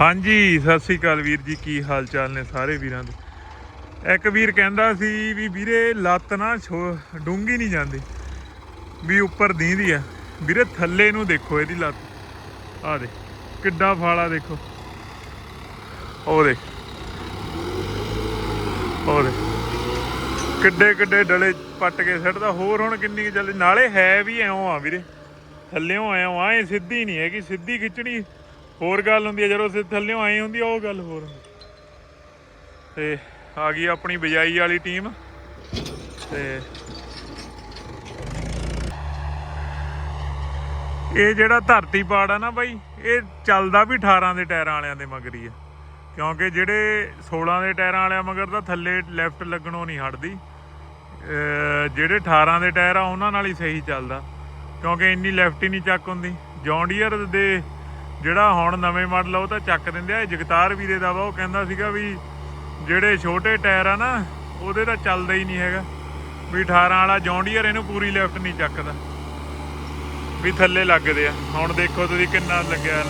ਹਾਂਜੀ, ਸਤਿ ਸ੍ਰੀ ਅਕਾਲ ਵੀਰ ਜੀ, ਕੀ ਹਾਲ ਚਾਲ ਨੇ ਸਾਰੇ ਵੀਰਾਂ ਦੇ? ਇੱਕ ਵੀਰ ਕਹਿੰਦਾ ਸੀ ਵੀ ਵੀਰੇ, ਲੱਤ ਨਾ ਡੂੰਗੀ ਨਹੀਂ ਜਾਂਦੀ। ਵੀ ਉੱਪਰ ਦੀਂਦੀ ਆ। ਵੀਰੇ, ਥੱਲੇ ਨੂੰ ਦੇਖੋ ਇਹਦੀ ਲੱਤ। ਆ ਦੇ ਕਿੱਡਾ ਫਾਲਾ ਦੇਖੋ। ਉਹ ਦੇ ਉਹ ਦੇ ਕਿੱਡੇ ਕਿੱਡੇ ਡਲੇ ਪੱਟ ਕੇ ਸਿੱਟਦਾ। ਹੋਰ ਹੁਣ ਕਿੰਨੀ ਕੁ ਜਲਦੀ ਨਾਲੇ ਹੈ ਵੀ ਐਉਂ ਆ ਵੀਰੇ। ਥੱਲਿਓਂ ਐਉਂ ਆ, ਇਹ ਸਿੱਧੀ ਨਹੀਂ ਹੈਗੀ, ਸਿੱਧੀ ਖਿੱਚਣੀ। ਹੋਰ ਗੱਲ ਹੁੰਦੀ ਹੈ, ਜਦੋਂ ਅਸੀਂ ਥੱਲਿਓਂ ਆਏ ਹੁੰਦੀ ਆ, ਉਹ ਗੱਲ ਹੋਰ ਹੁੰਦੀ। ਤੇ ਆ ਗਈ ਆਪਣੀ ਬਜਾਈ ਵਾਲੀ ਟੀਮ। ਤੇ ਇਹ ਜਿਹੜਾ ਧਰਤੀ ਪਾੜ ਆ ਨਾ ਬਾਈ, ਇਹ ਚੱਲਦਾ ਵੀ 18 ਦੇ ਟਾਇਰਾਂ ਵਾਲਿਆਂ ਦੇ ਮਗਰ ਹੀ ਆ। ਕਿਉਂਕਿ ਜਿਹੜੇ 16 ਦੇ ਟਾਇਰਾਂ ਵਾਲਿਆਂ ਮਗਰ ਤਾਂ ਥੱਲੇ ਲੈਫਟ ਲੱਗਣੋਂ ਨਹੀਂ ਹਟਦੀ। ਜਿਹੜੇ 18 ਦੇ ਟਾਇਰ ਆ, ਉਹਨਾਂ ਨਾਲ ਹੀ ਸਹੀ ਚੱਲਦਾ। ਕਿਉਂਕਿ ਇੰਨੀ ਲੈਫਟ ਹੀ ਨਹੀਂ ਚੱਕ ਹੁੰਦੀ। ਜੌਂਡੀਅਰ ਦੇ ਜਿਹੜਾ ਹੁਣ ਨਵੇਂ ਮਾਡਲ ਆ, ਉਹ ਤਾਂ ਚੱਕ ਦਿੰਦੇ ਆ। ਇਹ ਜਗਤਾਰ ਵੀਰੇ ਦਾ ਵਾ, ਉਹ ਕਹਿੰਦਾ ਸੀਗਾ ਵੀ ਜਿਹੜੇ ਛੋਟੇ ਟਾਇਰ ਆ ਨਾ, ਉਹਦੇ ਤਾਂ ਚੱਲਦਾ ਹੀ ਨਹੀਂ ਹੈਗਾ। ਵੀ 18 ਵਾਲਾ ਜੌਂਡੀਅਰ ਇਹਨੂੰ ਪੂਰੀ ਲੈਫਟ ਨਹੀਂ ਚੱਕਦਾ। ਵੀ ਥੱਲੇ ਲੱਗਦੇ ਆ। ਹੁਣ ਦੇਖੋ ਤੁਸੀਂ ਕਿੰਨਾ ਲੱਗਿਆ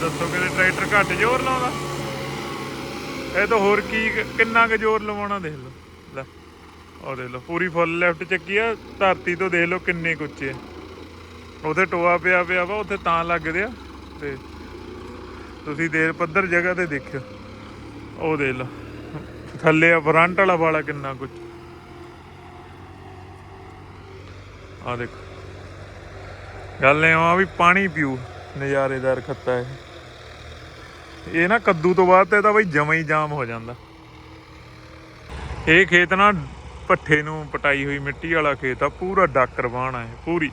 ਦੱਸੋ ਕਿਤੇ ਟਰੈਕਟਰ ਘੱਟ ਜ਼ੋਰ ਲਾਉਂਦਾ? ਇਹ ਤਾਂ ਹੋਰ ਕੀ, ਕਿੰਨਾ ਕੁ ਜ਼ੋਰ ਲਵਾਉਣਾ, ਦੇਖ ਲਓ। ਲੈ ਉਹ ਦੇਖ ਲਓ, ਪੂਰੀ ਫੁੱਲ ਲੈਫਟ ਚੱਕੀ ਆ। ਧਰਤੀ ਤੋਂ ਦੇਖ ਲਓ ਕਿੰਨੇ ਕੁ ਉੱਚੇ ਆ। ਉਹਦੇ ਟੋਆ ਪਿਆ ਪਿਆ ਵਾ, ਉੱਥੇ ਤਾਂ ਲੱਗਦੇ ਆ। ਤੇ ਤੁਸੀਂ ਦੇਰ ਪੱਧਰ ਜਗ੍ਹਾ ਤੇ ਦੇਖਿਓ। ਉਹ ਦੇਖ ਲਓ। ਥੱਲੇ ਆ ਫਰੰਟ ਵਾਲਾ ਵਾਲਾ ਕਿੰਨਾ ਕੁਝ ਆ ਦੇਖੋ। ਗੱਲ ਇਹ ਆ ਵੀ ਪਾਣੀ ਪੀਊ, ਨਜ਼ਾਰੇਦਾਰ ਖੱਤਾ ਹੈ ਇਹ ਨਾ ਕੱਦੂ ਤੋਂ ਬਾਅਦ ਤੇ ਤਾਂ ਬਈ ਜਮਾ ਹੀ ਜਾਮ ਹੋ ਜਾਂਦਾ। ਇਹ ਖੇਤ ਨਾ ਪੱਠੇ ਨੂੰ ਪਟਾਈ ਹੋਈ ਮਿੱਟੀ ਵਾਲਾ ਖੇਤ ਆ, ਪੂਰਾ ਡਾਕਰ ਬਾਣਾ ਹੈ ਪੂਰੀ।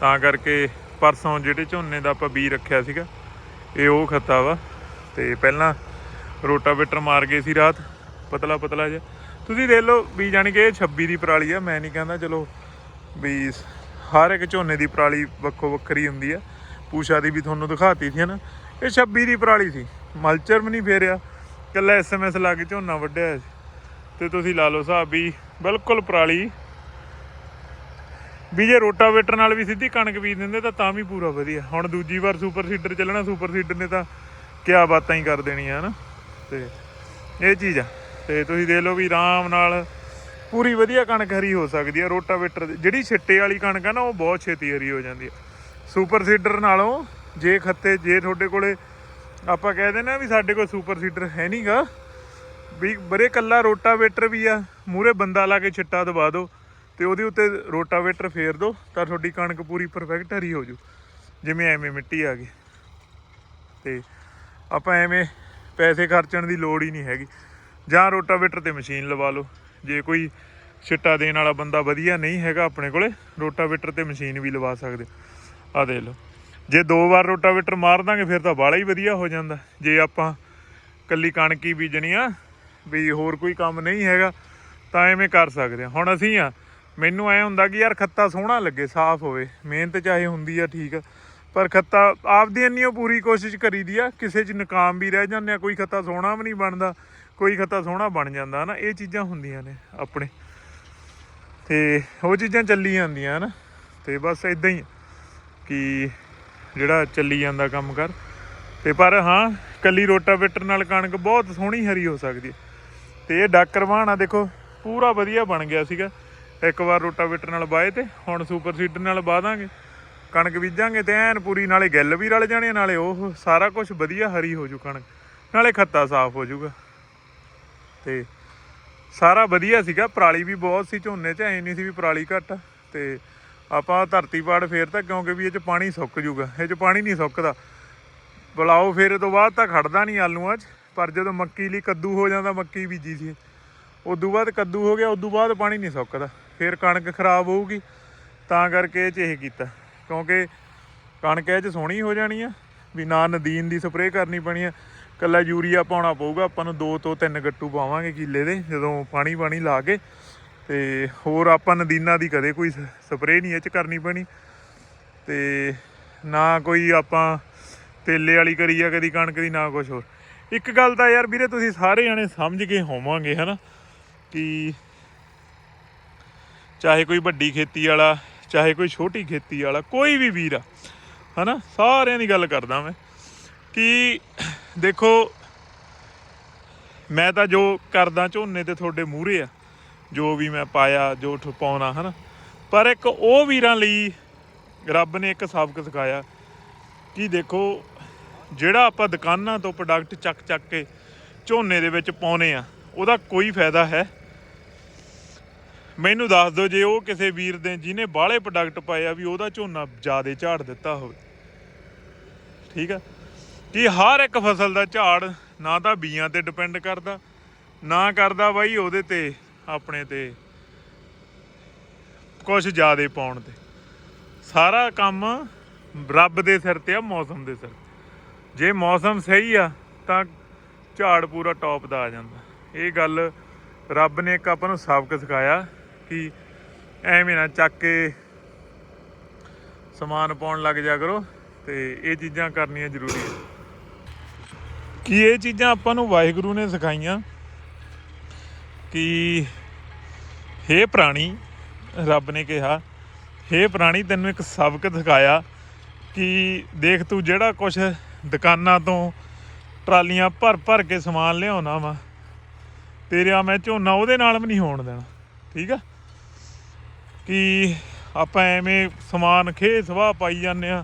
ਤਾਂ ਕਰਕੇ ਪਰਸੋਂ ਜਿਹੜੇ ਝੋਨੇ ਦਾ ਆਪਾਂ ਬੀ ਰੱਖਿਆ ਸੀਗਾ, ਇਹ ਉਹ ਖੱਤਾ ਵਾ। ਤੇ ਪਹਿਲਾਂ ਰੋਟਾਵੇਟਰ ਮਾਰ ਗਏ ਸੀ ਰਾਤ, ਪਤਲਾ ਪਤਲਾ ਜਿਹਾ। ਤੁਸੀਂ ਦੇਖ ਲਓ ਵੀ ਜਾਣੀ ਕਿ ਇਹ 26 ਦੀ ਪਰਾਲੀ ਆ, ਮੈਂ ਨਹੀਂ ਕਹਿੰਦਾ ਚਲੋ ਵੀ ਹਰ ਇੱਕ ਝੋਨੇ ਦੀ ਪਰਾਲੀ ਵੱਖੋ ਵੱਖਰੀ ਹੁੰਦੀ ਆ। ਪੂਸ਼ਾ ਦੀ ਵੀ ਤੁਹਾਨੂੰ ਦਿਖਾਤੀ ਸੀ ਨਾ ਇਹ 26 ਦੀ ਪਰਾਲੀ ਸੀ। ਮਲਚਰ ਵੀ ਨਹੀਂ ਫੇਰਿਆ। ਕੱਲਾ ਐਸਐਮਐਸ ਲਾ ਕੇ ਝੋਨਾ ਵੱਢਿਆ ਹੋਇਆ ਤੇ ਤੁਸੀਂ ਲਾ ਲਓ ਹਿਸਾਬ ਵੀ ਬਿਲਕੁਲ ਪਰਾਲੀ ਵੀ ਜੇ ਰੋਟਾਵੇਟਰ ਨਾਲ ਵੀ ਸਿੱਧੀ ਕਣਕ ਬੀਜ ਦਿੰਦੇ ਤਾਂ ਤਾਂ ਵੀ ਪੂਰਾ ਵਧੀਆ। ਹੁਣ ਦੂਜੀ ਵਾਰ ਸੁਪਰ ਸੀਡਰ ਚੱਲਣਾ, ਸੁਪਰ ਸੀਡਰ ਨੇ ਤਾਂ ਕਿਆ ਬਾਤਾਂ ਹੀ ਕਰ ਦੇਣੀਆਂ, ਹਨ? ਤੇ ਇਹ ਚੀਜ਼ ਆ। ਤੇ ਤੁਸੀਂ ਦੇਖ ਲਓ ਵੀ ਆਰਾਮ ਨਾਲ ਪੂਰੀ ਵਧੀਆ ਕਣਕ ਹਰੀ ਹੋ ਸਕਦੀ ਹੈ ਰੋਟਾਵੇਟਰ ਦੀ- ਜਿਹੜੀ ਛਿੱਟੇ ਵਾਲੀ ਕਣਕ ਆ ਨਾ, ਉਹ ਬਹੁਤ ਛੇਤੀ ਹਰੀ ਹੋ ਜਾਂਦੀ ਹੈ ਸੁਪਰ ਸੀਡਰ ਨਾਲੋਂ ਜੇ ਖੱਤੇ ਜੇ ਤੁਹਾਡੇ ਕੋਲੇ ਆਪਾਂ ਕਹਿ ਦਿੰਦੇ ਆ ਵੀ ਸਾਡੇ ਕੋਲ ਸੁਪਰ ਸੀਡਰ ਹੈ ਨਹੀਂਗਾ ਵੀ ਬਰੇ ਕੱਲਾ ਰੋਟਾਵੇਟਰ ਵੀ ਆ ਮੂਰੇ ਬੰਦਾ ਲਾ ਕੇ ਛਿੱਟਾ ਦਬਾ ਦਿਓ। ਤੇ ਉਹਦੇ ਉੱਤੇ ਰੋਟਾਵੇਟਰ ਫੇਰ ਦਿਓ ਤਾਂ ਤੁਹਾਡੀ ਕਣਕ ਪੂਰੀ ਪਰਫੈਕਟ ਹਰੀ ਹੋ ਜੂ। ਜਿਵੇਂ ਐਵੇਂ ਮਿੱਟੀ ਆ ਗਈ। ਤੇ ਆਪਾਂ ਐਵੇਂ ਪੈਸੇ ਖਰਚਣ ਦੀ ਲੋੜ ਹੀ ਨਹੀਂ ਹੈਗੀ। ਜਾਂ ਰੋਟਾਵੇਟਰ ਤੇ ਮਸ਼ੀਨ ਲਵਾ ਲਓ। ਜੇ ਕੋਈ ਛਿੱਟਾ ਦੇਣ ਵਾਲਾ ਬੰਦਾ ਵਧੀਆ ਨਹੀਂ ਹੈਗਾ ਆਪਣੇ ਕੋਲੇ, ਰੋਟਾਵੇਟਰ ਤੇ ਮਸ਼ੀਨ ਵੀ ਲਵਾ ਸਕਦੇ ਆ ਦੇ ਲਓ। ਜੇ ਦੋ ਵਾਰ ਰੋਟਾਵੇਟਰ ਮਾਰ ਦਾਂਗੇ, ਫਿਰ ਤਾਂ ਬਾਲਾ ਹੀ ਵਧੀਆ ਹੋ ਜਾਂਦਾ। ਜੇ ਆਪਾਂ ਕੱਲੀ ਕਣਕ ਹੀ ਬੀਜਣੀ ਆ, ਵੀ ਹੋਰ ਕੋਈ ਕੰਮ ਨਹੀਂ ਹੈਗਾ, ਤਾਂ ਐਵੇਂ ਕਰ ਸਕਦੇ ਆ ਹੁਣ ਅਸੀਂ ਆ ਮੈਨੂੰ ਐ ਹੁੰਦਾ ਕਿ ਯਾਰ ਖੱਤਾ ਸੋਹਣਾ ਲੱਗੇ, ਸਾਫ਼ ਹੋਵੇ। ਮਿਹਨਤ ਚਾਹੇ ਹੁੰਦੀ ਆ, ਠੀਕ। ਆ ਪਰ ਖੱਤਾ ਆਪਦੀ ਇੰਨੀ ਪੂਰੀ ਕੋਸ਼ਿਸ਼ ਕਰੀਦੀ ਆ, ਕਿਸੇ 'ਚ ਨਕਾਮ ਵੀ ਰਹਿ ਜਾਂਦੇ ਆ, ਕੋਈ ਖੱਤਾ ਸੋਹਣਾ ਵੀ ਨਹੀਂ ਬਣਦਾ, ਕੋਈ ਖੱਤਾ ਸੋਹਣਾ ਬਣ ਜਾਂਦਾ, ਹਨਾ। ਇਹ ਚੀਜ਼ਾਂ ਹੁੰਦੀਆਂ ਨੇ ਆਪਣੇ। ਤੇ ਉਹ ਚੀਜ਼ਾਂ ਚੱਲੀ ਜਾਂਦੀਆਂ, ਹਨਾ। ਤੇ ਬਸ ਇਦਾਂ ਹੀ ਕਿ ਜਿਹੜਾ ਚੱਲੀ ਜਾਂਦਾ ਕੰਮ ਕਰ। ਤੇ ਪਰ ਹਾਂ, ਕੱਲੀ ਰੋਟਾਵੇਟਰ ਨਾਲ ਕਣਕ ਬਹੁਤ ਸੋਹਣੀ ਹਰੀ ਹੋ ਸਕਦੀ ਹੈ ਤੇ ਇਹ ਡਾਕਰ ਬਾਣਾ ਦੇਖੋ, ਪੂਰਾ ਵਧੀਆ ਬਣ ਗਿਆ ਸੀਗਾ। ਇੱਕ ਵਾਰ ਰੋਟਾਵੇਟਰ ਨਾਲ ਬਾਏ ਤੇ ਹੁਣ ਸੁਪਰ ਸੀਡਰ ਨਾਲ ਬਾਹ ਦਾਂਗੇ। ਕਣਕ ਬੀਜਾਂਗੇ ਤੇ ਐਨ ਪੂਰੀ, ਨਾਲੇ ਗਿੱਲ ਵੀ ਰਲ ਜਾਣੇ, ਨਾਲੇ ਉਹ ਸਾਰਾ ਕੁਝ ਵਧੀਆ ਹਰੀ ਹੋ ਜੂ ਕਣਕ, ਨਾਲੇ ਖੱਤਾ ਸਾਫ਼ ਹੋ ਜਾਊਗਾ ਤੇ ਸਾਰਾ ਵਧੀਆ ਸੀਗਾ, ਪਰਾਲੀ ਵੀ ਬਹੁਤ ਸੀ, ਝੋਨੇ 'ਚ ਐ ਨਹੀਂ ਸੀ ਵੀ ਪਰਾਲੀ ਘੱਟ ਆ। ਤੇ ਆਪਾਂ ਧਰਤੀ ਪਾੜ ਫੇਰਤਾ ਕਿਉਂਕਿ ਵੀ ਇਹ 'ਚ ਪਾਣੀ ਸੁੱਕ ਜੂਗਾ, ਇਹ 'ਚ ਪਾਣੀ ਨਹੀਂ ਸੁੱਕਦਾ। ਬੁਲਾਓ ਫੇਰੇ ਤੋਂ ਬਾਅਦ ਤਾਂ ਖੜਦਾ ਨਹੀਂ ਆਲੂਆਂ 'ਚ, ਪਰ ਜਦੋਂ ਮੱਕੀ ਲਈ ਕੱਦੂ ਹੋ ਜਾਂਦਾ, ਮੱਕੀ ਬੀਜੀ ਸੀ, ਉਦੋਂ ਬਾਅਦ ਕੱਦੂ ਹੋ ਗਿਆ, ਉਦੋਂ ਬਾਅਦ ਪਾਣੀ ਨਹੀਂ ਸੁੱਕਦਾ। ਫਿਰ ਕਣਕ ਖਰਾਬ ਹੋਊਗੀ, ਤਾਂ ਕਰਕੇ ਇਹ 'ਚ ਇਹ ਕੀਤਾ। ਕਿਉਂਕਿ ਕਣਕ ਇਹ 'ਚ ਸੋਹਣੀ ਹੋ ਜਾਣੀ ਆ, ਵੀ ਨਾ ਨਦੀਨ ਦੀ ਸਪਰੇਅ ਕਰਨੀ ਪੈਣੀ ਆ। ਕੱਲਾ ਯੂਰੀਆ ਪਾਉਣਾ ਪਊਗਾ, ਆਪਾਂ ਨੂੰ ਦੋ ਤੋਂ ਤਿੰਨ ਗੱਟੂ ਪਾਵਾਂਗੇ ਕਿੱਲੇ ਦੇ, ਜਦੋਂ ਪਾਣੀ ਪਾਣੀ ਲਾ ਕੇ। ਤੇ ਹੋਰ ਆਪਾਂ ਨਦੀਨਾ ਦੀ ਕਦੇ ਕੋਈ ਸਪਰੇਅ ਨਹੀਂ ਇਹ 'ਚ ਕਰਨੀ ਪੈਣੀ। ਤੇ ਨਾ ਕੋਈ ਆਪਾਂ ਤੇਲੇ ਵਾਲੀ ਕਰੀ ਆ ਕਦੀ ਕਣਕ ਦੀ, ਨਾ ਕੁਝ ਹੋਰ। ਇੱਕ ਗੱਲ ਤਾਂ ਯਾਰ ਵੀਰੇ ਤੁਸੀਂ ਸਾਰੇ ਜਣੇ ਸਮਝ ਕੇ ਹੋਵਾਂਗੇ, ਹਨਾ, ਕਿ ਚਾਹੇ ਕੋਈ ਵੱਡੀ ਖੇਤੀ ਵਾਲਾ, ਚਾਹੇ ਕੋਈ ਛੋਟੀ ਖੇਤੀ ਵਾਲਾ, ਕੋਈ ਵੀ ਵੀਰ ਆ, ਹਨਾ? ਸਾਰਿਆਂ ਦੀ ਗੱਲ ਕਰਦਾ ਮੈਂ ਕਿ ਦੇਖੋ, ਮੈਂ ਤਾਂ ਜੋ ਕਰਦਾ ਝੋਨੇ ਤੇ ਤੁਹਾਡੇ ਮੂਹਰੇ ਆ, ਜੋ ਵੀ ਮੈਂ ਪਾਇਆ, ਜੋ ਠ- ਪਾਉਣਾ, ਹਨਾ? ਪਰ ਇੱਕ ਉਹ ਵੀਰਾਂ ਲਈ ਰੱਬ ਨੇ ਇੱਕ ਸਬਕ ਸਿਖਾਇਆ ਕਿ ਦੇਖੋ, ਜਿਹੜਾ ਆਪਾਂ ਦੁਕਾਨਾਂ ਤੋਂ ਪ੍ਰੋਡਕਟ ਚੱਕ ਚੱਕ ਕੇ ਝੋਨੇ ਦੇ ਵਿੱਚ ਪਾਉਨੇ ਆ, ਉਹਦਾ ਕੋਈ ਫਾਇਦਾ ਹੈ ਮੈਨੂੰ ਦੱਸ ਦਿਓ ਜੇ ਉਹ ਕਿਸੇ ਵੀਰ ਦੇ ਜਿਹਨੇ ਬਾਹਲੇ ਪ੍ਰੋਡਕਟ ਪਾਏ ਆ ਵੀ ਉਹਦਾ ਝੋਨਾ ਜ਼ਿਆਦਾ ਝਾੜ ਦਿੱਤਾ ਹੋਵੇ। ਠੀਕ ਆ? ਕਿ ਹਰ ਇੱਕ ਫਸਲ ਦਾ ਝਾੜ ਨਾ ਤਾਂ ਬੀਆਂ ਤੇ ਡਿਪੈਂਡ ਕਰਦਾ, ਨਾ ਕਰਦਾ ਬਾਈ ਉਹਦੇ ਤੇ, ਆਪਣੇ ਤੇ। ਕੁਝ ਜ਼ਿਆਦਾ ਪਾਉਣ ਤੇ। ਸਾਰਾ ਕੰਮ ਰੱਬ ਦੇ ਸਿਰ ਤੇ ਆ, ਮੌਸਮ ਦੇ ਸਿਰ ਜੇ ਮੌਸਮ ਸਹੀ ਆ, ਤਾਂ ਝਾੜ ਪੂਰਾ ਟੌਪ ਦਾ ਆ ਜਾਂਦਾ। ਇਹ ਗੱਲ ਰੱਬ ਨੇ ਇੱਕ ਆਪਾਂ ਨੂੰ ਸਬਕ ਸਿਖਾਇਆ। ਕਿ ਐਵੇਂ ਨਾ ਚੱਕ ਕੇ ਸਮਾਨ ਪਾਉਣ ਲੱਗ ਜਾ ਕਰੋ ਤੇ ਇਹ ਚੀਜ਼ਾਂ ਕਰਨੀਆਂ ਜ਼ਰੂਰੀ ਹੈ ਕਿ ਇਹ ਚੀਜ਼ਾਂ ਆਪਾਂ ਨੂੰ ਵਾਹਿਗੁਰੂ ਨੇ ਸਿਖਾਈਆਂ ਕਿ ਹੇ ਪ੍ਰਾਣੀ, ਰੱਬ ਨੇ ਕਿਹਾ, ਹੇ ਪ੍ਰਾਣੀ ਤੈਨੂੰ ਇੱਕ ਸਬਕ ਸਿਖਾਇਆ ਕਿ ਦੇਖ ਤੂੰ ਜਿਹੜਾ ਕੁਛ ਦੁਕਾਨਾਂ ਤੋਂ ਟਰਾਲੀਆਂ ਭਰ ਭਰ ਕੇ ਸਮਾਨ ਲਿਆਉਣਾ ਵਾ, ਤੇਰਾ ਮੈਂ ਝੋਨਾ ਉਹਦੇ ਨਾਲ ਵੀ ਨਹੀਂ ਹੋਣ ਦੇਣਾ, ਠੀਕ ਆ? ਕਿ ਆਪਾਂ ਐਵੇਂ ਸਮਾਨ ਖੇ ਸਵਾਹ ਪਾਈ ਜਾਂਦੇ ਆ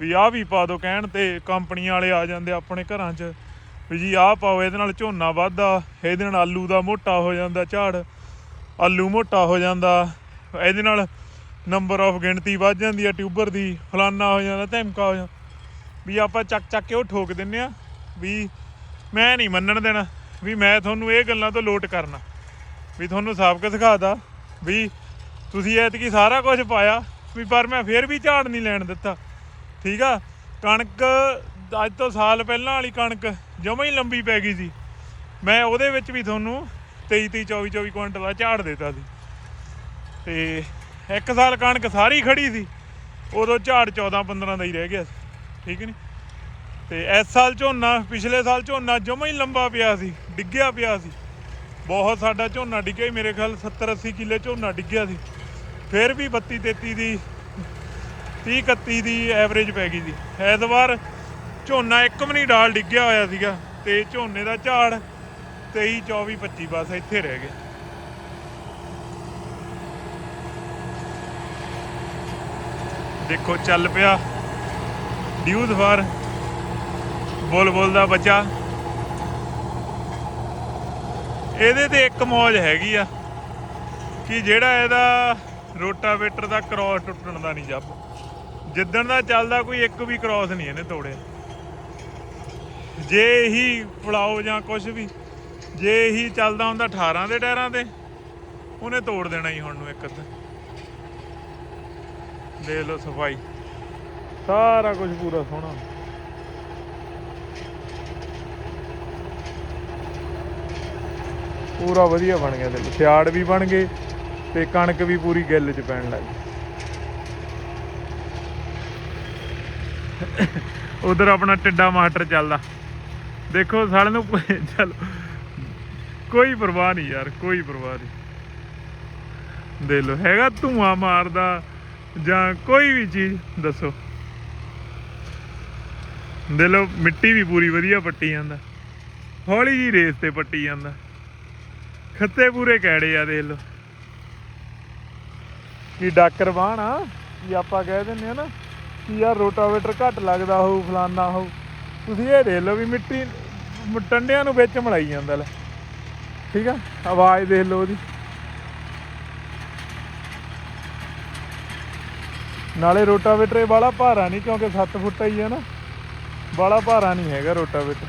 ਵੀ ਆਹ ਵੀ ਪਾ ਦੋ ਕਹਿਣ ਤੇ ਕੰਪਨੀਆਂ ਵਾਲੇ ਆ ਜਾਂਦੇ ਆਪਣੇ ਘਰਾਂ 'ਚ ਵੀ ਜੀ ਆਹ ਪਾਓ, ਇਹਦੇ ਨਾਲ ਝੋਨਾ ਵੱਧਦਾ, ਇਹਦੇ ਨਾਲ ਆਲੂ ਦਾ ਮੋਟਾ ਹੋ ਜਾਂਦਾ ਝਾੜ, ਆਲੂ ਮੋਟਾ ਹੋ ਜਾਂਦਾ, ਇਹਦੇ ਨਾਲ ਨੰਬਰ ਆਫ ਗਿਣਤੀ ਵੱਧ ਜਾਂਦੀ ਆ ਟਿਊਬਰ ਦੀ, ਫਲਾਨਾ ਹੋ ਜਾਂਦਾ, ਧਮਕਾ ਹੋ ਜਾਂਦਾ ਵੀ ਆਪਾਂ ਚੱਕ ਚੱਕ ਕੇ ਉਹ ਠੋਕ ਦਿੰਨੇ ਆ ਵੀ ਮੈਂ ਨਹੀਂ ਮੰਨਣ ਦੇਣਾ, ਵੀ ਮੈਂ ਤੁਹਾਨੂੰ ਇਹ ਗੱਲਾਂ ਤੋਂ ਲੋਟ ਕਰਨਾ, ਵੀ ਤੁਹਾਨੂੰ ਸਾਬਕ ਸਿਖਾਤਾ, ਵੀ ਤੁਸੀਂ ਐਤਕੀ ਸਾਰਾ ਕੁਝ ਪਾਇਆ ਵੀ ਪਰ ਮੈਂ ਫੇਰ ਵੀ ਝਾੜ ਨਹੀਂ ਲੈਣ ਦਿੱਤਾ। ਠੀਕ ਆ? ਕਣਕ, ਅੱਜ ਤੋਂ ਸਾਲ ਪਹਿਲਾਂ ਵਾਲੀ ਕਣਕ ਜਮਾਂ ਹੀ ਲੰਬੀ ਪੈ ਗਈ ਸੀ। ਮੈਂ ਉਹਦੇ ਵਿੱਚ ਵੀ ਤੁਹਾਨੂੰ 23 23 24 24 ਕੁਇੰਟਲ ਦਾ ਝਾੜ ਦਿੱਤਾ ਸੀ। ਤੇ ਇੱਕ ਸਾਲ ਕਣਕ ਸਾਰੀ ਖੜੀ ਸੀ, ਉਦੋਂ ਝਾੜ 14 15 ਦਾ ਹੀ ਰਹਿ ਗਿਆ ਸੀ। ਠੀਕ ਨਹੀਂ ਤੇ ਇਸ ਸਾਲ ਝੋਨਾ, ਪਿਛਲੇ ਸਾਲ ਝੋਨਾ ਜਮਾਂ ਹੀ ਲੰਬਾ ਪਿਆ ਸੀ, ਡਿੱਗਿਆ ਪਿਆ ਸੀ। ਬਹੁਤ ਸਾਡਾ ਝੋਨਾ ਡਿੱਗਿਆ ਮੇਰੇ ਖਿਆਲ 70 80 ਕਿੱਲੇ ਝੋਨਾ ਡਿੱਗਿਆ ਸੀ। ਫਿਰ ਵੀ 32 33 ਦੀ 30 31 ਦੀ ਐਵਰੇਜ ਪੈ ਗਈ ਸੀ ਐਤਵਾਰ ਝੋਨਾ ਇੱਕ ਵੀ ਨਹੀਂ ਡਾਲ ਡਿੱਗਿਆ ਹੋਇਆ ਸੀਗਾ, ਤੇ ਝੋਨੇ ਦਾ ਝਾੜ 23 24 25 ਬਸ ਇੱਥੇ ਰਹਿ ਗਿਆ ਦੇਖੋ ਚੱਲ ਪਿਆ। ਡਿਊਜ਼ ਫਾਰ ਬੋਲ ਬੋਲ ਦਾ ਬੱਚਾ। ਇਹਦੇ ਤੇ ਇੱਕ ਮੌਜ ਹੈਗੀ ਆ ਕਿ ਜਿਹੜਾ ਇਹਦਾ ਰੋਟਾਵੇਟਰ ਦਾ ਕ੍ਰਾਸ ਟੁੱਟਣ ਦਾ ਨਹੀਂ ਜੱਬ ਜਿੱਦਣ ਦਾ ਚੱਲਦਾ ਕੋਈ ਇੱਕ ਵੀ ਕ੍ਰਾਸ ਨਹੀਂ ਇਹਨੇ ਤੋੜਿਆ। ਜੇ ਇਹੀ ਫਲਾਓ ਜਾਂ ਕੁਝ ਵੀ, ਜੇ ਇਹੀ ਚੱਲਦਾ ਹੁੰਦਾ 18 ਦੇ ਟਾਇਰਾਂ ਤੇ, ਉਹਨੇ ਤੋੜ ਦੇਣਾ ਹੀ ਹੁਣ ਨੂੰ ਇੱਕ ਅੱਧਾ। ਦੇਖ ਲਓ ਸਫ਼ਾਈ। ਸਾਰਾ ਕੁਝ ਪੂਰਾ ਸੋਹਣਾ। ਪੂਰਾ ਵਧੀਆ ਬਣ ਗਿਆ। ਦੇਖੋ, ਸਿਆੜ ਵੀ ਬਣ ਗਏ। ਤੇ ਕਣਕ ਵੀ ਪੂਰੀ ਗਿੱਲ 'ਚ ਪੈਣ ਲੱਗ ਗਈ। ਉਧਰ ਆਪਣਾ ਟਿੱਡਾ ਮਾਸਟਰ ਚੱਲਦਾ। ਦੇਖੋ ਸਾਲੇ ਨੂੰ ਚੱਲ, ਕੋਈ ਪਰਵਾਹ ਨਹੀਂ ਯਾਰ, ਕੋਈ ਪਰਵਾਹ ਨਹੀਂ। ਦੇ ਲੋ ਹੈਗਾ ਧੂਆਂ ਮਾਰਦਾ ਜਾਂ ਕੋਈ ਵੀ ਚੀਜ਼, ਦੱਸੋ। ਦੇ ਲੋ ਮਿੱਟੀ ਵੀ ਪੂਰੀ ਵਧੀਆ ਪੱਟੀ ਜਾਂਦਾ। ਹੌਲੀ ਜੀ ਰੇਸ ਤੇ ਪੱਟੀ ਜਾਂਦਾ। ਖੱਤੇ ਪੂਰੇ ਕੈੜੇ ਆ, ਦੇਖ ਲੋ ਕੀ ਡਾਕਰ ਬਾਣ ਆ? ਕੀ ਆਪਾਂ ਕਹਿ ਦਿੰਦੇ ਆ ਨਾ? ਕਿ ਯਾਰ ਰੋਟਾਵੇਟਰ ਘੱਟ ਲੱਗਦਾ ਹੋਊ, ਫਲਾਨਾ ਹੋਊ? ਤੁਸੀਂ ਇਹ ਦੇਖ ਲਓ ਵੀ ਮਿੱਟੀ ਟੰਡਿਆਂ ਨੂੰ ਵਿੱਚ ਮਲਾਈ ਜਾਂਦਾ ਲੈ। ਠੀਕ ਆ? ਆਵਾਜ਼ ਦੇਖ ਲਓ ਉਹਦੀ। ਨਾਲੇ ਰੋਟਾਵੇਟਰ ਇਹ ਬਾਲਾ ਭਾਰਾ ਨਹੀਂ, ਕਿਉਂਕਿ 7 ਫੁੱਟ ਹੀ ਹੈ ਨਾ। ਵਾਲਾ ਭਾਰਾ ਨਹੀਂ ਹੈਗਾ ਰੋਟਾਵੇਟਰ।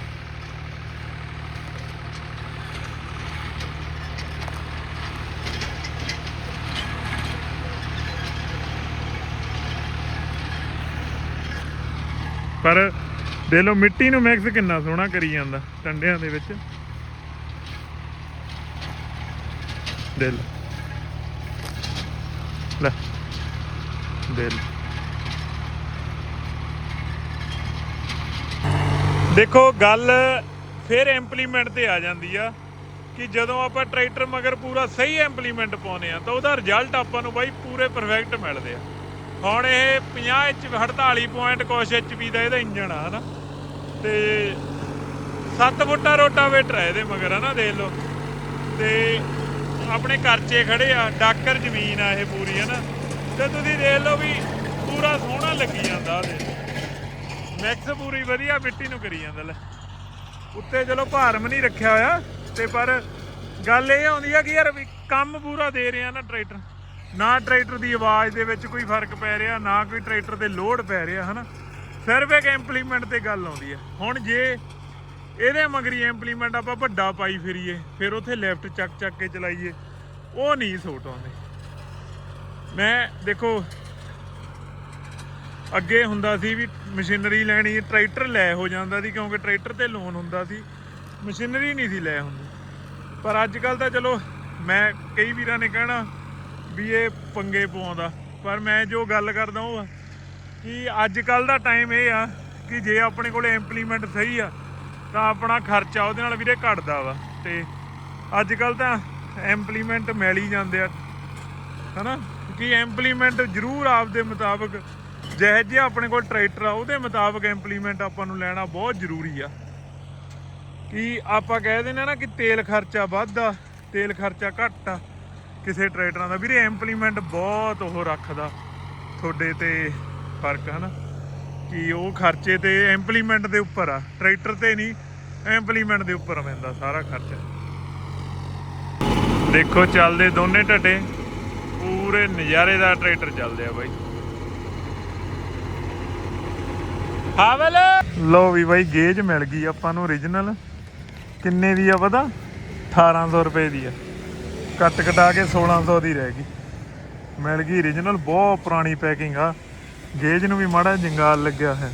ਪਰ ਦੇ ਲਓ ਮਿੱਟੀ ਨੂੰ ਮਿਕਸ ਕਿੰਨਾ ਸੋਹਣਾ ਕਰੀ ਜਾਂਦਾ ਟੰਡਿਆਂ ਦੇ ਵਿੱਚ। ਦੇਖ ਲਓ। ਲੈ। ਦੇ ਲੋ ਦੇਖੋ ਗੱਲ ਫਿਰ ਇੰਪਲੀਮੈਂਟ ਤੇ ਆ ਜਾਂਦੀ ਆ ਕਿ ਜਦੋਂ ਆਪਾਂ ਟਰੈਕਟਰ ਮਗਰ ਪੂਰਾ ਸਹੀ ਇੰਪਲੀਮੈਂਟ ਪਾਉਨੇ ਆ ਤਾਂ ਉਹਦਾ ਰਿਜ਼ਲਟ ਆਪਾਂ ਨੂੰ ਬਾਈ ਪੂਰੇ ਪਰਫੈਕਟ ਮਿਲਦੇ ਆ। ਹੁਣ ਇਹ 50 ਐਚ 48 ਪੁਆਇੰਟ ਕੁਛ ਐਚਪੀ ਦਾ ਇਹਦਾ ਇੰਜਣ ਆ, ਹਨਾ? ਤੇ 7 ਫੁੱਟਾ ਰੋਟਾਵੇਟਰ ਹੈ ਇਹਦੇ ਮਗਰ, ਹਨਾ, ਦੇਖ ਲਓ। ਤੇ ਆਪਣੇ ਕਰਚੇ ਖੜੇ ਆ, ਡਾਕਰ ਜ਼ਮੀਨ ਆ ਇਹ ਪੂਰੀ, ਹਨਾ? ਤੇ ਤੁਸੀਂ ਦੇਖ ਲਓ ਵੀ ਪੂਰਾ ਸੋਹਣਾ ਲੱਗੀ ਜਾਂਦਾ ਉਹਦੇ ਮੈਕਸ ਪੂਰੀ ਵਧੀਆ ਮਿੱਟੀ ਨੂੰ ਕਰੀ ਜਾਂਦਾ, ਲੈ। ਉੱਤੇ ਚਲੋ ਭਾਰਮ ਨਹੀਂ ਰੱਖਿਆ ਹੋਇਆ, ਤੇ ਪਰ ਗੱਲ ਇਹ ਆਉਂਦੀ ਆ ਕਿ ਯਾਰ ਵੀ ਕੰਮ ਪੂਰਾ ਦੇ ਰਿਹਾ ਨਾ ਟਰੈਕਟਰ। ਨਾ ਟਰੈਕਟਰ ਦੀ ਆਵਾਜ਼ ਦੇ ਵਿੱਚ ਕੋਈ ਫ਼ਰਕ ਪੈ ਰਿਹਾ, ਨਾ ਕੋਈ ਟਰੈਕਟਰ ਤੇ ਲੋਡ ਪੈ ਰਿਹਾ, ਹਨਾ? ਸਿਰਫ ਇੱਕ ਇੰਪਲੀਮੈਂਟ ਤੇ ਗੱਲ ਆਉਂਦੀ ਹੈ। ਹੁਣ ਜੇ ਇਹਦੇ ਮਗਰੀ ਇੰਪਲੀਮੈਂਟ ਆਪਾਂ ਵੱਡਾ ਪਾਈ ਫਿਰੀਏ, ਫਿਰ ਉੱਥੇ ਲੈਫਟ ਚੱਕ ਚੱਕ ਕੇ ਚਲਾਈਏ, ਉਹ ਨਹੀਂ ਸੋਟ ਆਉਂਦੇ। ਮੈਂ ਦੇਖੋ, ਅੱਗੇ ਹੁੰਦਾ ਸੀ ਵੀ ਮਸ਼ੀਨਰੀ ਲੈਣੀ, ਟਰੈਕਟਰ ਲੈ ਹੋ ਜਾਂਦਾ ਸੀ, ਕਿਉਂਕਿ ਟਰੈਕਟਰ ਤੇ ਲੋਨ ਹੁੰਦਾ ਸੀ, ਮਸ਼ੀਨਰੀ ਨਹੀਂ ਸੀ ਲੈ ਹੁੰਦੀ। ਪਰ ਅੱਜ ਕੱਲ ਤਾਂ ਚਲੋ, ਮੈਂ ਕਈ ਵੀਰਾਂ ਨੇ ਕਹਿਣਾ ਵੀ ਇਹ ਪੰਗੇ ਪਵਾਉਂਦਾ ਪਰ ਮੈਂ ਜੋ ਗੱਲ ਕਰਦਾ ਉਹ ਆ ਕਿ ਅੱਜ ਕੱਲ ਦਾ ਟਾਈਮ ਇਹ ਆ ਕਿ ਜੇ ਆਪਣੇ ਕੋਲ ਇੰਪਲੀਮੈਂਟ ਸਹੀ ਆ, ਤਾਂ ਆਪਣਾ ਖਰਚਾ ਉਹਦੇ ਨਾਲ ਵੀਰੇ ਘਟਦਾ ਵਾ। ਤੇ ਅੱਜ ਕੱਲ ਤਾਂ ਇੰਪਲੀਮੈਂਟ ਮਿਲ ਹੀ ਜਾਂਦੇ ਆ। ਹਨਾ? ਕਿ ਇੰਪਲੀਮੈਂਟ ਜ਼ਰੂਰ ਆਪਦੇ ਮੁਤਾਬਕ, ਜਿਹੇ ਜਿਹਾ ਆਪਣੇ ਕੋਲ ਟਰੈਕਟਰ ਆ, ਉਹਦੇ ਮੁਤਾਬਕ ਇੰਪਲੀਮੈਂਟ ਆਪਾਂ ਨੂੰ ਲੈਣਾ ਬਹੁਤ ਜ਼ਰੂਰੀ ਆ। ਕਿ ਆਪਾਂ ਕਹਿ ਦਿੰਦੇ ਆ ਨਾ ਕਿ ਤੇਲ ਖਰਚਾ ਵੱਧ ਆ ਤੇਲ ਖਰਚਾ ਘੱਟ ਆ। ਕਿਸੇ ਟਰੈਕਟਰਾਂ ਦਾ। ਵੀਰੇ ਇੰਪਲੀਮੈਂਟ ਬਹੁਤ ਉਹ ਰੱਖਦਾ। ਤੁਹਾਡੇ ਤੇ ਫ਼ਰਕ, ਹਨਾ? ਕਿ ਉਹ ਖਰਚੇ ਤੇ ਇੰਪਲੀਮੈਂਟ ਦੇ ਉੱਪਰ ਆ। ਟਰੈਕਟਰ ਤੇ ਨਹੀਂ ਇੰਪਲੀਮੈਂਟ ਦੇ ਉੱਪਰ ਪੈਂਦਾ ਸਾਰਾ ਖਰਚਾ। ਦੇਖੋ, ਚੱਲਦੇ ਦੋਨੇ ਢੱਡੇ। ਪੂਰੇ ਨਜ਼ਾਰੇ ਦਾ ਟਰੈਕਟਰ ਚੱਲਦੇ ਆ ਬਾਈ। ਹਾਵਲ! ਲੋ ਵੀ ਬਾਈ, ਗੇਜ ਮਿਲ ਗਈ ਆਪਾਂ ਨੂੰ origignal ਕਿੰਨੇ ਦੀ ਆ ਪਤਾ? 1800 ਰੁਪਏ ਦੀ ਆ। ਕੱਟ ਕਟਾ ਕੇ 1600 ਦੀ ਰਹਿ ਗਈ। ਮਿਲ ਗਈ origignal ਬਹੁਤ ਪੁਰਾਣੀ ਪੈਕਿੰਗ ਆ। ਗੇਜ ਨੂੰ ਵੀ ਮਾੜਾ ਜੰਗਾਲ ਲੱਗਿਆ ਹੈ।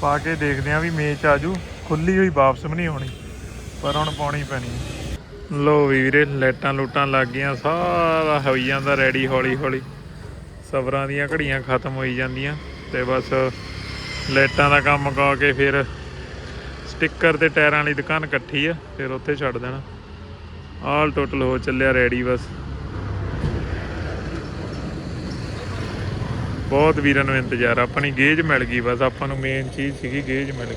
ਪਾ ਕੇ ਦੇਖਦੇ ਆ ਵੀ ਮੇਚ ਆਜੂ ਖੁੱਲੀ ਹੋਈ ਵਾਪਸ ਵੀ ਨਹੀਂ ਹੋਣੀ, ਪਰ ਹੁਣ ਪਾਉਣੀ ਪੈਣੀ ਹੈ। ਲੋ ਵੀਰੇ, ਲਾਈਟਾਂ ਲੂਟਾਂ ਲੱਗ ਗਈਆਂ, ਸਾਰਾ ਹੋਈ ਜਾਂਦਾ ਰੈਡੀ ਹੌਲੀ ਹੌਲੀ ਸਬਰਾਂ ਦੀਆਂ ਘੜੀਆਂ ਖਤਮ ਹੋਈ ਜਾਂਦੀਆਂ ਤੇ ਬਸ ਲਾਈਟਾਂ ਦਾ ਕੰਮ ਕਾ ਕੇ ਫਿਰ ਸਟicker ਤੇ ਟਾਇਰਾਂ ਵਾਲੀ ਦੁਕਾਨ ਇਕੱਠੀ ਆ, ਫਿਰ ਉੱਥੇ ਛੱਡ ਦੇਣਾ। ਆਲ ਟੋਟਲ ਹੋ ਚੱਲਿਆ ਰੈਡੀ ਬਸ। ਬਹੁਤ ਵੀਰਾਂ ਨੂੰ ਇੰਤਜ਼ਾਰ, ਆਪਣੀ ਗੇਜ ਮਿਲ ਗਈ ਬਸ, ਆਪਾਂ ਨੂੰ ਮੇਨ ਚੀਜ਼ ਸੀਗੀ ਗੇਜ ਮਿਲ ਗਈ।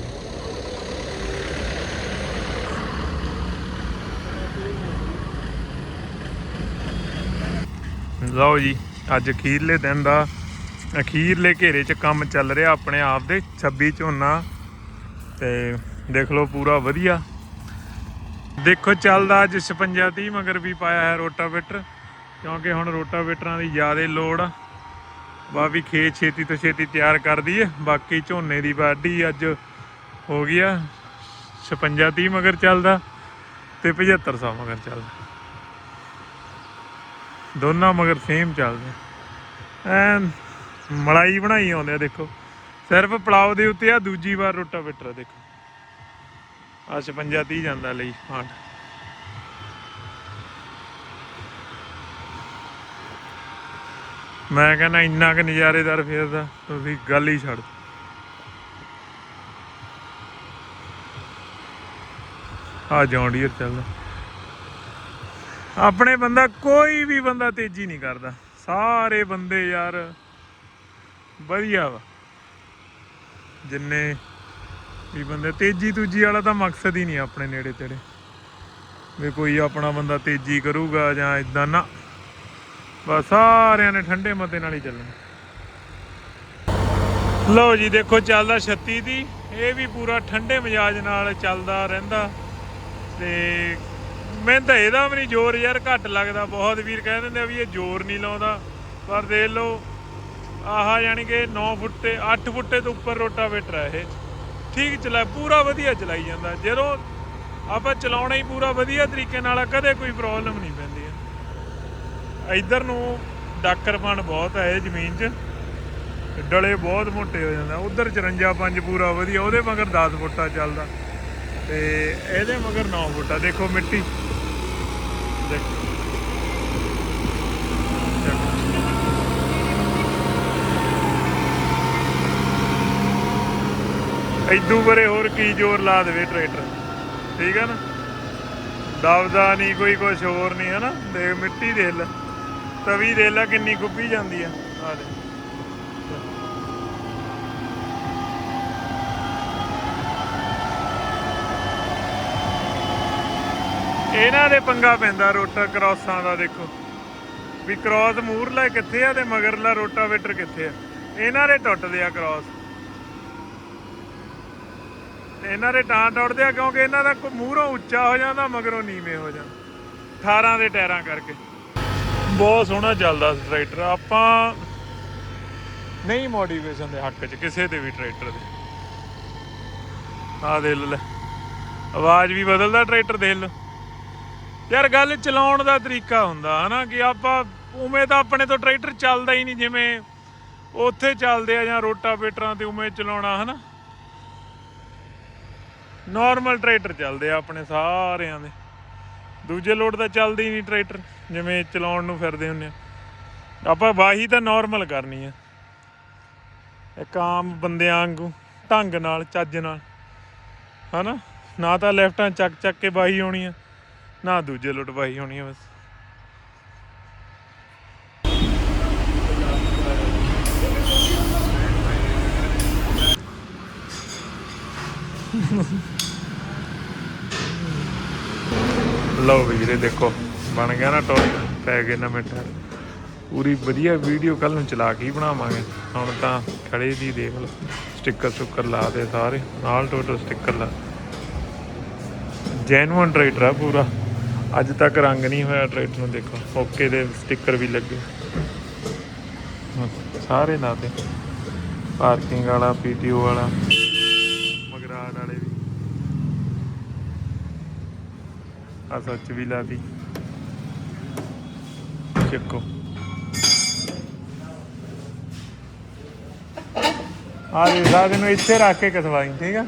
ਲਓ ਜੀ, ਅੱਜ ਅਖੀਰਲੇ ਦਿਨ ਦਾ, ਅਖੀਰਲੇ ਘੇਰੇ 'ਚ ਕੰਮ ਚੱਲ ਰਿਹਾ ਆਪਣੇ ਆਪ ਦੇ 26 ਝੋਨਾ। ਤੇ ਦੇਖ ਲਓ ਪੂਰਾ ਵਧੀਆ। ਦੇਖੋ, ਚੱਲਦਾ ਅੱਜ 56 30 ਮਗਰ ਵੀ ਪਾਇਆ ਹੈ ਰੋਟਾਵੇਟਰ, ਕਿਉਂਕਿ ਹੁਣ ਰੋਟਾਵੇਟਰਾਂ ਦੀ ਜ਼ਿਆਦਾ ਲੋੜ ਆ। ਵਾ ਵੀ ਖੇਤ ਛੇਤੀ ਤੋਂ ਛੇਤੀ ਤਿਆਰ ਕਰ ਦਈਏ, ਬਾਕੀ ਝੋਨੇ ਦੀ ਵਾਢੀ ਅੱਜ ਹੋ ਗਿਆ 56 30 ਮਗਰ ਚੱਲਦਾ ਤੇ 7500 ਮਗਰ ਚੱਲਦਾ। ਦੋਨਾਂ ਮਗਰ ਸੇਮ ਚੱਲਦੇ। ਐਨ ਮਲਾਈ ਬਣਾਈ ਆਉਂਦੇ ਆ, ਦੇਖੋ। ਸਿਰਫ ਪਲਾਉ ਦੇ ਉੱਤੇ ਆ, ਦੂਜੀ ਵਾਰ ਰੋਟਾਵੇਟਰ ਆ, ਦੇਖੋ। ਆ 56 30 ਜਾਂਦਾ ਲਈ ਹਾਂ ਮੈਂ ਕਹਿੰਦਾ ਇੰਨਾ ਕਿ ਨਜ਼ਾਰੇਦਾਰ ਫੇਰਦਾ, ਤੁਸੀਂ ਗੱਲ ਹੀ ਛੱਡ ਆ ਜੌਂਡੀਅਰ ਚੱਲਦਾ। ਆਪਣੇ ਬੰਦਾ ਕੋਈ ਵੀ ਬੰਦਾ ਤੇਜ਼ੀ ਨਹੀਂ ਕਰਦਾ। ਸਾਰੇ ਬੰਦੇ ਯਾਰ ਵਧੀਆ ਵਾ। ਜਿੰਨੇ ਵੀ ਬੰਦੇ, ਤੇਜ਼ੀ ਤੂਜੀ ਵਾਲਾ ਤਾਂ ਮਕਸਦ ਹੀ ਨਹੀਂ ਆਪਣੇ ਨੇੜੇ ਤੇੜੇ। ਵੀ ਕੋਈ ਆਪਣਾ ਬੰਦਾ ਤੇਜ਼ੀ ਕਰੂਗਾ ਜਾਂ ਇਦਾਂ ਨਾ। ਬਸ ਸਾਰਿਆਂ ਨੇ ਠੰਡੇ ਮਤੇ ਨਾਲ ਹੀ ਚੱਲਣਾ। ਲਓ ਜੀ, ਦੇਖੋ ਚੱਲਦਾ 36 ਦੀ। ਇਹ ਵੀ ਪੂਰਾ ਠੰਡੇ ਮਜ਼ਾਜ ਨਾਲ ਚੱਲਦਾ ਰਹਿੰਦਾ। ਤੇ ਮੈਂ ਤਾਂ ਇਹਦਾ ਵੀ ਨਹੀਂ ਜ਼ੋਰ ਯਾਰ, ਘੱਟ ਲੱਗਦਾ। ਬਹੁਤ ਵੀਰ ਕਹਿ ਦਿੰਦੇ ਆ ਵੀ ਇਹ ਜ਼ੋਰ ਨਹੀਂ ਲਾਉਂਦਾ। ਪਰ ਦੇਖ ਲਓ, ਆਹ ਯਾਨੀ ਕਿ 9 ਫੁੱਟੇ 8 ਫੁੱਟੇ ਤੋਂ ਉੱਪਰ ਰੋਟਾਵੇਟਰ ਹੈ ਇਹ। ਠੀਕ ਚਲਾ ਪੂਰਾ ਵਧੀਆ ਚਲਾਈ ਜਾਂਦਾ। ਜਦੋਂ ਆਪਾਂ ਚਲਾਉਣਾ ਹੀ ਪੂਰਾ ਵਧੀਆ ਤਰੀਕੇ ਨਾਲ ਆ, ਕਦੇ ਕੋਈ ਪ੍ਰੋਬਲਮ ਨਹੀਂ ਪੈਂਦੀ। ਹੈ। ਇੱਧਰ ਨੂੰ ਡਾਕਰਪਣ ਬਹੁਤ ਹੈ ਜ਼ਮੀਨ 'ਚ। ਡਲੇ ਬਹੁਤ ਮੋਟੇ ਹੋ ਜਾਂਦਾ ਉਧਰ 54 ਪੰਜ ਪੂਰਾ ਵਧੀਆ ਉਹਦੇ ਮਗਰ 10 ਫੁੱਟਾ ਚੱਲਦਾ। ਤੇ ਇਹਦੇ ਮਗਰ 9 ਫੁੱਟਾ। ਦੇਖੋ ਮਿੱਟੀ। ਦੇਖੋ। ਇਦੂ ਬਰੇ ਹੋਰ ਕੀ ਜ਼ੋਰ ਲਾ ਦੇਵੇ ਟਰੈਕਟਰ? ਠੀਕ ਹੈ ਨਾ? ਦਬਦਾ ਨਹੀਂ, ਕੋਈ ਕੁਛ ਹੋਰ ਨਹੀਂ ਹੈ ਨਾ ਦੇਖ, ਮਿੱਟੀ ਦੇ ਲੈ। ਤਵੀ ਦੇ ਲੈ, ਕਿੰਨੀ ਗੁੱਬੀ ਜਾਂਦੀ ਆ। ਆ ਦੇ ਇਹਨਾਂ ਦੇ ਪੰਗਾ ਪੈਂਦਾ ਰੋਟਾ ਕ੍ਰੋਸਾਂ ਦਾ, ਦੇਖੋ। ਵੀ ਕ੍ਰੋਸ ਮੂਰਲਾ ਕਿੱਥੇ ਆ ਤੇ ਮਗਰਲਾ ਰੋਟਾਵੇਟਰ ਕਿੱਥੇ ਆ? ਇਹਨਾਂ ਦੇ ਟੁੱਟਦੇ ਆ ਕ੍ਰੋਸ। ਤੇ ਇਹਨਾਂ ਦੇ ਟਾਂ ਟੁੱਟਦੇ ਆ ਕਿਉਂਕਿ ਇਹਨਾਂ ਦਾ ਕੋ ਮੂਹਰੋਂ ਉੱਚਾ ਹੋ ਜਾਂਦਾ, ਮਗਰੋਂ ਨੀਵੇਂ ਹੋ ਜਾਂਦਾ। 18 ਦੇ ਟਾਇਰਾਂ ਕਰਕੇ। ਬਹੁਤ ਸੋਹਣਾ ਚੱਲਦਾ ਟਰੈਕਟਰ। ਆਪਾਂ ਨਹੀਂ ਮੋਡੀਫਿਕੇਸ਼ਨ ਦੇ ਹੱਕ 'ਚ ਕਿਸੇ ਦੇ ਵੀ ਟਰੈਕਟਰ ਦੇ। ਆ ਦੇ ਲੈ। ਆਵਾਜ਼ ਵੀ ਬਦਲਦਾ ਟਰੈਕਟਰ ਦੇ ਲਓ। ਯਾਰ ਗੱਲ ਚਲਾਉਣ ਦਾ ਤਰੀਕਾ ਹੁੰਦਾ, ਹਨਾ, ਕਿ ਆਪਾਂ ਉਵੇਂ ਤਾਂ ਆਪਣੇ ਤੋਂ ਟਰੈਕਟਰ ਚੱਲਦਾ ਹੀ ਨਹੀਂ, ਜਿਵੇਂ ਉੱਥੇ ਚੱਲਦੇ ਆ ਜਾਂ ਰੋਟਾਵੇਟਰਾਂ ਤੇ ਉਵੇਂ ਚਲਾਉਣਾ, ਹਨਾ। ਨਾਰਮਲ ਟਰੈਕਟਰ ਚੱਲਦੇ ਆ ਆਪਣੇ ਸਾਰਿਆਂ ਦੇ। ਦੂਜੇ ਲੋਡ ਤਾਂ ਚੱਲਦੇ ਹੀ ਨਹੀਂ ਟਰੈਕਟਰ ਜਿਵੇਂ ਚਲਾਉਣ ਨੂੰ ਫਿਰਦੇ ਹੁੰਨੇ ਆ। ਆਪਾਂ ਵਾਹੀ ਤਾਂ ਨਾਰਮਲ ਕਰਨੀ ਆ। ਇੱਕ ਆਮ ਬੰਦਿਆਂ ਵਾਂਗੂ, ਢੰਗ ਨਾਲ, ਚੱਜ ਨਾਲ। ਹਨਾ? ਨਾ ਤਾਂ ਲੈਫਟਾਂ ਚੱਕ ਚੱਕ ਕੇ ਵਾਹੀ ਹੋਣੀ ਆ ਨਾ ਦੂਜੇ ਲੋਟ ਵਾਹੀ ਹੋਣੀ ਆ ਬਸ। ਲਓ ਵੀ ਵੀਰੇ ਦੇਖੋ, ਬਣ ਗਿਆ ਨਾ ਟੋਰੀ ਪੈ ਗਏ ਨਵੇਂ ਟਾਇਰ। ਪੂਰੀ ਵਧੀਆ ਵੀਡੀਓ ਕੱਲ ਨੂੰ ਚਲਾ ਕੇ ਹੀ ਬਣਾਵਾਂਗੇ। ਹੁਣ ਤਾਂ ਖੜੇ ਦੀ ਦੇਖ ਲਓ ਸਟicker ਸੁੱਕਰ ਲਾ ਦੇ ਸਾਰੇ, ਨਾਲ ਟੋਟਲ ਸਟicker ਲਾ। ਜੈਨੂਅਨ ਟਰੈਕਟਰ ਆ ਪੂਰਾ। ਅੱਜ ਤੱਕ ਰੰਗ ਨਹੀਂ ਹੋਇਆ ਟਰੈਕਟਰ ਨੂੰ ਦੇਖੋ, ਓਕੇ ਦੇ ਸਟicker ਵੀ ਲੱਗੇ। ਸਾਰੇ ਲਾਤੇ ਪਾਰਕਿੰਗ ਵਾਲਾ ਪੀਟੀਓ ਵਾਲਾ ਮਗਰਾੜ ਵਾਲੇ ਵੀ ਆ ਸੱਚ ਵੀ ਲਾਤੀ ਚੱਕੋ। ਆ ਦੇ ਸਾਦੇ ਨੂੰ ਇੱਥੇ ਰੱਖ ਕੇ ਕਸਵਾਈ, ਠੀਕ ਆ?